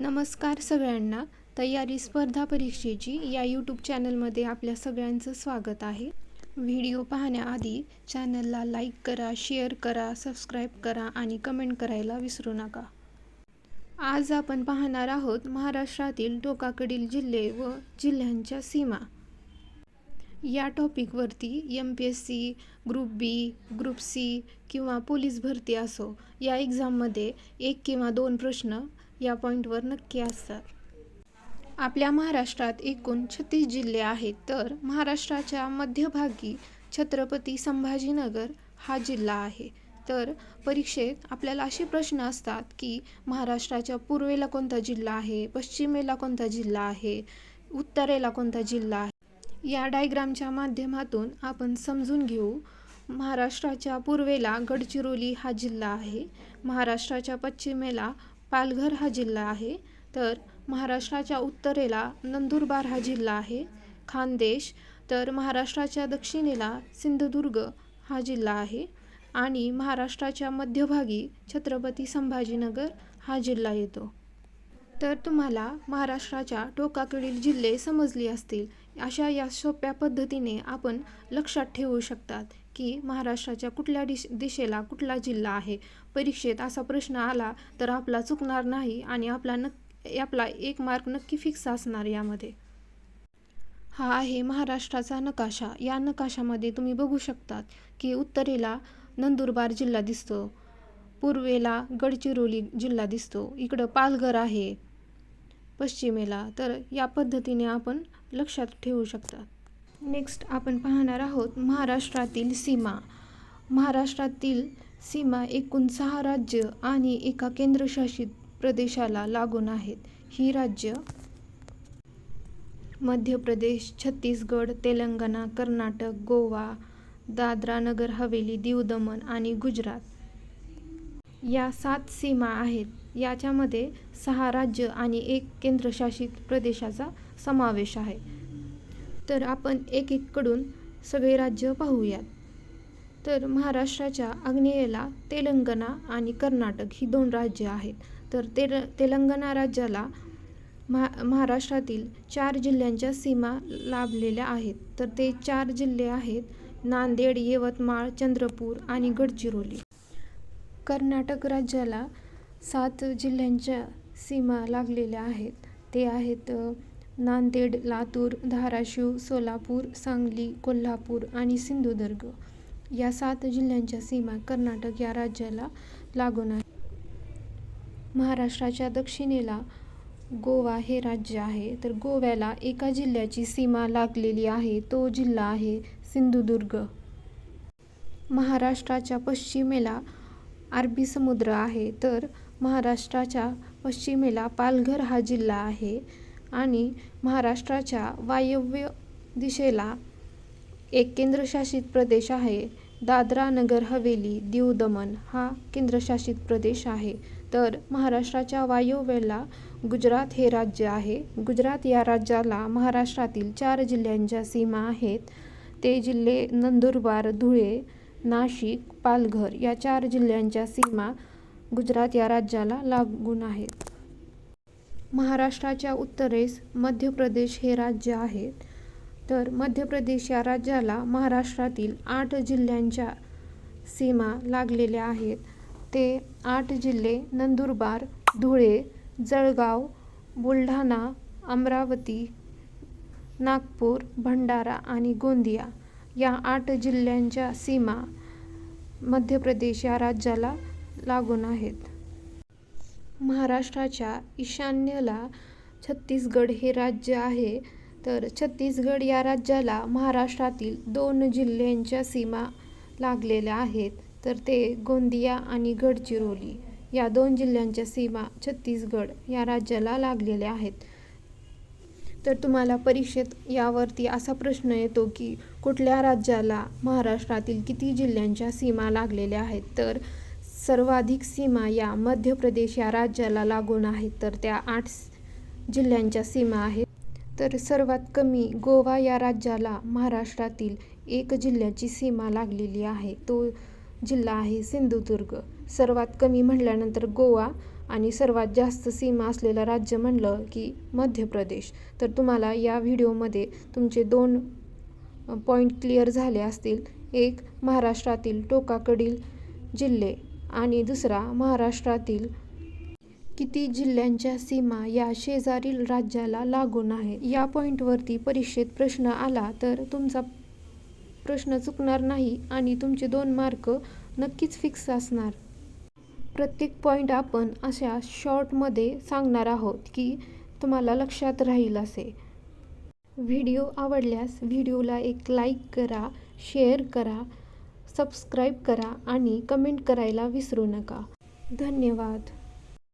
नमस्कार सगळ्यांना. तयारी स्पर्धा परीक्षेची या यूट्यूब चॅनलमध्ये आपल्या सगळ्यांचं स्वागत आहे. व्हिडिओ पाहण्याआधी चॅनलला लाईक करा शेअर करा सबस्क्राईब करा आणि कमेंट करायला विसरू नका. आज आपण पाहणार आहोत महाराष्ट्रातील टोकाकडील जिल्हे व जिल्ह्यांच्या सीमा. या टॉपिकवरती M P S C group B group C किंवा पोलीस भरती असो या एक्झाममध्ये एक किंवा दोन प्रश्न या पॉईंटवर नक्की असतात. आपल्या महाराष्ट्रात एकूण छत्तीस जिल्हे आहेत तर महाराष्ट्राच्या मध्यभागी छत्रपती संभाजीनगर हा जिल्हा आहे. तर परीक्षेत आपल्याला असे प्रश्न असतात की महाराष्ट्राच्या पूर्वेला कोणता जिल्हा आहे पश्चिमेला कोणता जिल्हा आहे उत्तरेला कोणता जिल्हा आहे? या डायग्रामच्या माध्यमातून आपण समजून घेऊ महाराष्ट्राच्या पूर्वेला गडचिरोली हा जिल्हा आहे महाराष्ट्राच्या पश्चिमेला पालघर हा जिल्हा आहे. तर महाराष्ट्राच्या उत्तरेला नंदुरबार हा जिल्हा आहे. खानदेश तर महाराष्ट्राच्या दक्षिणेला सिंधुदुर्ग हा जिल्हा आहे. आणि महाराष्ट्राच्या मध्यभागी छत्रपती संभाजीनगर हा जिल्हा येतो. तर तुम्हाला महाराष्ट्राच्या टोकाकडील जिल्हे समजली असतील. अशा या सोप्या पद्धतीने आपण लक्षात ठेवू शकतात. की महाराष्ट्राच्या कुठल्या दिश दिशेला कुठला जिल्हा आहे? परीक्षेत असा प्रश्न आला तर आपला चुकणार नाही आणि आपला नक् आपला एक मार्क नक्की फिक्स असणार यामध्ये. हा आहे महाराष्ट्राचा नकाशा. या नकाशामध्ये तुम्ही बघू शकतात की उत्तरेला नंदुरबार जिल्हा दिसतो पूर्वेला गडचिरोली जिल्हा दिसतो इकडं पालघर आहे पश्चिमेला. तर या पद्धतीने आपण लक्षात ठेवू शकतात. नेक्स्ट आपण पाहणार आहोत महाराष्ट्रातील सीमा. महाराष्ट्रातील सीमा एकूण सहा राज्य आणि एका केंद्रशासित प्रदेशाला लागून आहेत. ही राज्य मध्य प्रदेश छत्तीसगड तेलंगणा कर्नाटक गोवा दादरा नगर हवेली दीव दमण आणि गुजरात. या सात सीमा आहेत. याच्यामध्ये सहा राज्य आणि एक केंद्रशासित प्रदेशाचा समावेश आहे. तर आपण एक एककडून सगळे राज्य पाहूयात. तर महाराष्ट्राच्या आग्नेयेला तेलंगणा आणि कर्नाटक ही दोन राज्य आहेत. तर तेल तेलंगणा राज्याला महा महाराष्ट्रातील चार जिल्ह्यांच्या सीमा लाभलेल्या आहेत. तर ते चार जिल्हे आहेत नांदेड यवतमाळ चंद्रपूर आणि गडचिरोली. कर्नाटक राज्याला सात जिल्ह्यांच्या सीमा लागलेल्या आहेत. ते आहेत नांदेड लातूर धाराशिव सोलापूर सांगली कोल्हापूर आणि सिंधुदुर्ग या सात जिल्ह्यांच्या सीमा कर्नाटक या राज्याला लागून आहे. महाराष्ट्राच्या दक्षिणेला गोवा हे राज्य आहे. तर गोव्याला एका जिल्ह्याची सीमा लागलेली आहे. तो जिल्हा आहे सिंधुदुर्ग. महाराष्ट्राच्या पश्चिमेला अरबी समुद्र आहे. तर महाराष्ट्राच्या पश्चिमेला पालघर हा जिल्हा आहे. आणि महाराष्ट्राच्या वायव्य दिशेला एक केंद्रशासित प्रदेश आहे. दादरा नगर हवेली दीव दमन हा केंद्रशासित प्रदेश आहे. तर महाराष्ट्राच्या वायव्येला गुजरात हे राज्य आहे. गुजरात या राज्याला महाराष्ट्रातील चार जिल्ह्यांच्या सीमा आहेत. ते जिल्हे नंदुरबार धुळे नाशिक पालघर या चार जिल्ह्यांच्या सीमा गुजरात या राज्याला लागून आहेत. महाराष्ट्राच्या उत्तरेस मध्य प्रदेश हे राज्य आहे. तर मध्य प्रदेश या राज्याला महाराष्ट्रातील आठ जिल्ह्यांच्या सीमा लागलेल्या आहेत. ते आठ जिल्हे नंदुरबार धुळे जळगाव बुलढाणा अमरावती नागपूर भंडारा आणि गोंदिया या आठ जिल्ह्यांच्या सीमा मध्य प्रदेश या राज्याला लागून आहेत. महाराष्ट्राच्या ईशान्येला छत्तीसगड हे राज्य आहे. तर छत्तीसगड या राज्याला महाराष्ट्रातील दोन जिल्ह्यांच्या सीमा लागलेल्या आहेत. तर ते गोंदिया आणि गडचिरोली या दोन जिल्ह्यांच्या सीमा छत्तीसगड या राज्याला लागलेल्या आहेत. तर तुम्हाला परीक्षेत यावरती असा प्रश्न येतो की कुठल्या राज्याला महाराष्ट्रातील किती जिल्ह्यांच्या सीमा लागलेल्या आहेत? तर सर्वाधिक सीमा या मध्य प्रदेश या राज्याला लागून आहेत तर त्या आठ जिल्ह्यांच्या सीमा आहेत. तर सर्वात कमी गोवा या राज्याला महाराष्ट्रातील एक जिल्ह्याची सीमा लागलेली आहे. तो जिल्हा आहे सिंधुदुर्ग. सर्वात कमी म्हटल्यानंतर गोवा आणि सर्वात जास्त सीमा असलेलं राज्य म्हणलं की मध्य प्रदेश. तर तुम्हाला या व्हिडिओमध्ये तुमचे दोन पॉईंट क्लिअर झाले असतील. एक महाराष्ट्रातील टोकाकडील जिल्हे. आणि दुसरा महाराष्ट्रातील किती जिल्ह्यांच्या सीमा या शेजारील राज्याला लागून आहे? या पॉईंटवरती परीक्षेत प्रश्न आला तर तुमचा प्रश्न चुकणार नाही आणि तुमचे दोन मार्क नक्कीच फिक्स असणार. प्रत्येक पॉईंट आपण अशा शॉर्टमध्ये सांगणार आहोत की तुम्हाला लक्षात राहील असे. व्हिडिओ आवडल्यास व्हिडिओला एक लाईक करा शेअर करा सबस्क्राईब करा आणि कमेंट करायला विसरू नका. धन्यवाद.